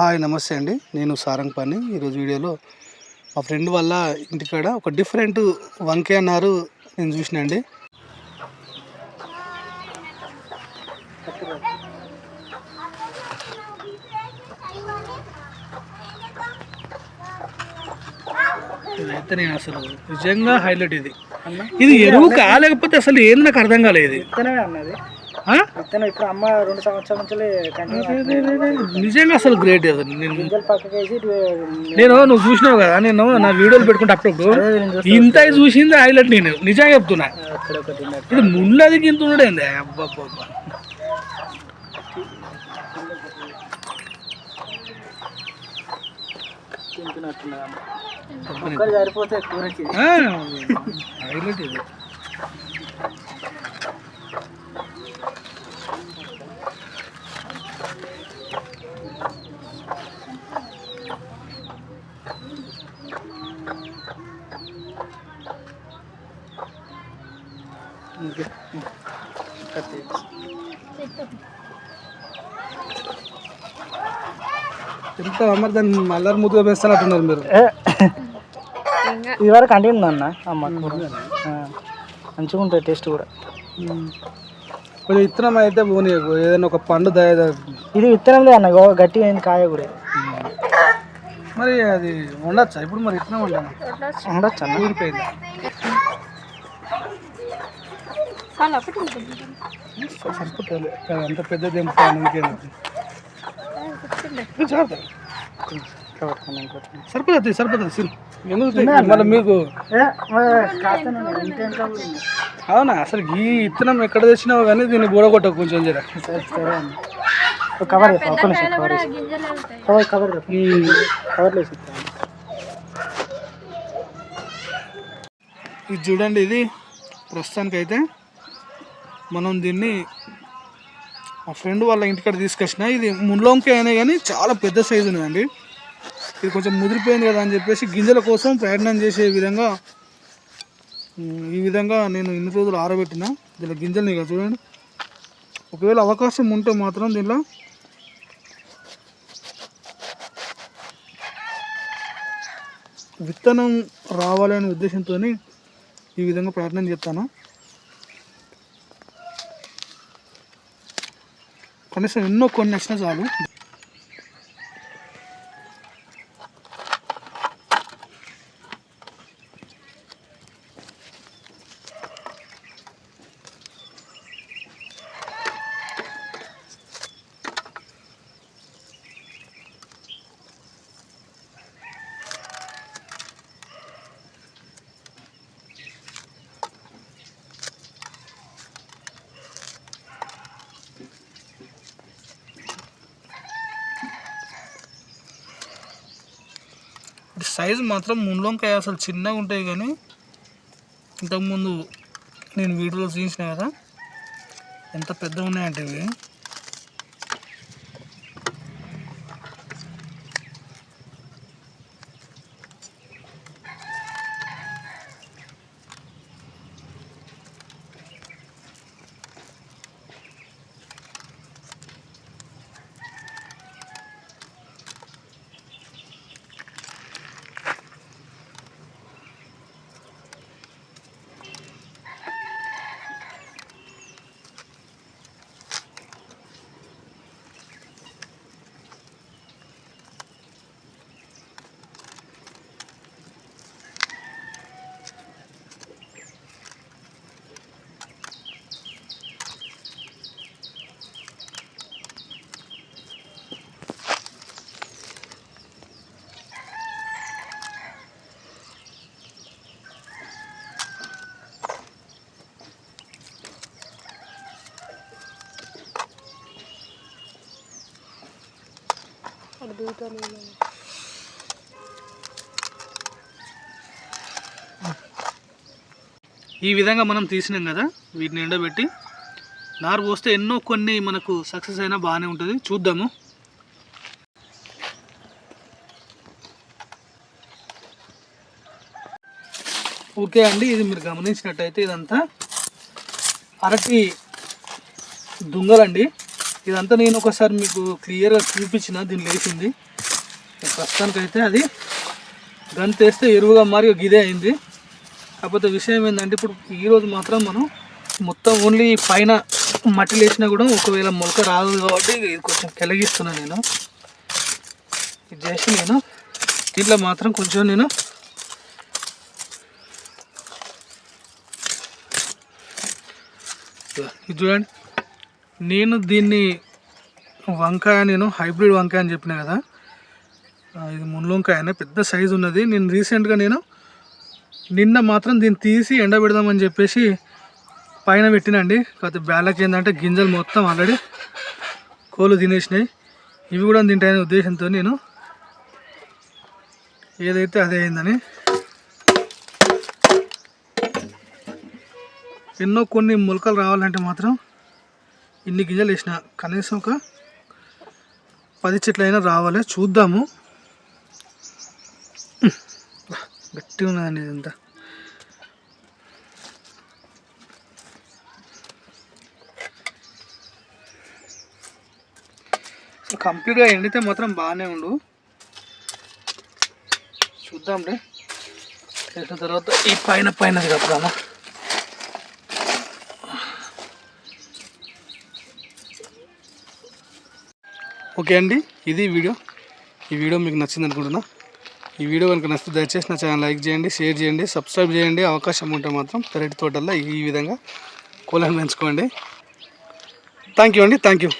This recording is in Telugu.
హాయ్ నమస్తే అండి. నేను సారంగ్ పని ఈరోజు వీడియోలో మా ఫ్రెండ్ వల్ల ఇంటికాడ ఒక డిఫరెంట్ వంకాయ నారు నేను చూసిన అండి. ఇదైతే నేను అసలు. నిజంగా హైలైట్ ఇది. ఇది ఎరువు కాలేకపోతే అసలు ఏంది నాకు అర్థం కాలేదు. అన్నది. ఇప్పుడు అమ్మ రెండు సంవత్సరాల నుంచి. నిజంగా అసలు గ్రేట్ అసలు నేను నువ్వు చూసినావు కదా నేను నా వీడియోలు పెట్టుకుంటే అప్పుడప్పుడు చూస్తా. ఇంత చూసింది హైలైట్ నేను నిజంగా చెప్తున్నా. ఇది ముళ్ళది. తింటున్నట్టున్నది అమ్మ. ఒక్కటి సరిపోతే కూరకి హైలైట్ ఇది ఎంత అమ్మర్ దాన్ని మల్లర్ ముద్దుగా వేస్తున్నట్టున్నారు మీరు? ఏ, ఇది వరకు కంటిన్యూ అన్న అమ్మ మంచిగా ఉంటుంది టేస్ట్ కూడా. కొంచెం ఇత్తనం అయితే పోనీ ఏదైనా ఒక పండు దయ ఇది విత్తనం లేదు అన్న గో- గట్టిగా అయింది కాయ కూడా. మరి అది ఉండొచ్చా ఇప్పుడు మరి ఇత్తనం ఉంటాను ఉండొచ్చు అన్న? ఊరిపోయింది? సరిపోతుంది. అంత పెద్ద దింపుతాను ఇంకేంది చాలు. కాబట్టి ఇంకోటి. సరిపోతుంది సరిపోతుంది. సిల్ ఎందుకు మళ్ళీ మీకు. ఏ. అవునా? అసలు ఈ ఇత్తనం ఎక్కడ తెచ్చినావు కానీ దీన్ని బూడగొట్ట కొంచెం జర. కవర్ కవర్ కవర్ కవర్ కవర్లో. ఇది చూడండి ఇది ప్రస్తుతానికైతే. మనం దీన్ని మా ఫ్రెండ్ వాళ్ళ ఇంటికాడ తీసుకొచ్చిన. ఇది ముళ్ళొంకాయ అయినా కానీ చాలా పెద్ద సైజు ఉన్నదండి. ఇది కొంచెం ముదిరిపోయింది కదా అని చెప్పేసి గింజల కోసం ప్రయత్నం చేసే విధంగా ఈ విధంగా నేను ఇన్ని రోజులు ఆరబెట్టిన. దీనిలో గింజల్ని కదా చూడండి. ఒకవేళ అవకాశం ఉంటే మాత్రం దీనిలో విత్తనం రావాలనే ఉద్దేశంతో ఈ విధంగా ప్రయత్నం చేస్తాను. కనీసం ఎన్నో కొన్ని వచ్చినా చాలు సైజు మాత్రం ముళ్ళొంకాయ అసలు చిన్నగా ఉంటాయి కానీ ఇంతకుముందు నేను వీడియోలో చూసిన కదా ఎంత పెద్దగా ఉన్నాయంటే ఇవి. ఈ విధంగా మనం తీసినాం కదా వీటిని ఎండబెట్టి. నారు పోస్తే ఎన్నో కొన్ని మనకు సక్సెస్ అయినా బాగానే ఉంటుంది. చూద్దాము. ఓకే అండి ఇది మీరు గమనించినట్టయితే ఇదంతా అరటి దుంగలండి. ఇదంతా నేను ఒకసారి మీకు క్లియర్గా చూపించిన దీన్ని లేచింది. ప్రస్తుతానికైతే అది గంతేస్తే ఎరువుగా మారి గిదే అయింది. కాకపోతే విషయం ఏంటంటే ఇప్పుడు ఈరోజు మాత్రం మనం మొత్తం ఓన్లీ పైన మట్టి లేచినా కూడా ఒకవేళ మొలక రాదు కాబట్టి ఇది కొంచెం కెలగిస్తున్నా నేను. ఇది చేసి నేను దీంట్లో మాత్రం కొంచెం నేను ఇది చూడండి. నేను దీన్ని వంకాయ నేను హైబ్రిడ్ వంకాయ అని చెప్పిన కదా. ఇది మున్లొంకాయ పెద్ద సైజు ఉన్నది. నేను రీసెంట్గా నేను నిన్న మాత్రం దీన్ని తీసి ఎండబెడదామని చెప్పేసి పైన పెట్టినండి. కాకపోతే బ్యాలకి ఏంటంటే గింజలు మొత్తం ఆల్రెడీ కోళ్ళు తినేసినాయి. ఇవి కూడా తింటాయనే ఉద్దేశంతో నేను ఏదైతే అదే అయిందని ఎన్నో కొన్ని మొలకలు రావాలంటే మాత్రం ఇన్ని గింజలు వేసిన. కనీసం ఒక పది చెట్లైనా రావాలి. చూద్దాము. గట్టిగా ఉన్నదండి ఇదంతా. కంప్లీట్గా ఎండితే మాత్రం బాగానే ఉండు. చూద్దాంలే. చేసిన తర్వాత ఈ పైన పైనది కప్పుదామా? ఓకే అండి ఇది వీడియో. ఈ వీడియో మీకు నచ్చింది అనుకుంటున్నా. ఈ వీడియో కనుక నచ్చితే దయచేసి నా ఛానల్ లైక్ చేయండి షేర్ చేయండి సబ్స్క్రైబ్ చేయండి. అవకాశం ఉంటే మాత్రం పెరటి తోటల్లో ఈ విధంగా కూలను పెంచుకోండి. థ్యాంక్ యూ అండి థ్యాంక్ యూ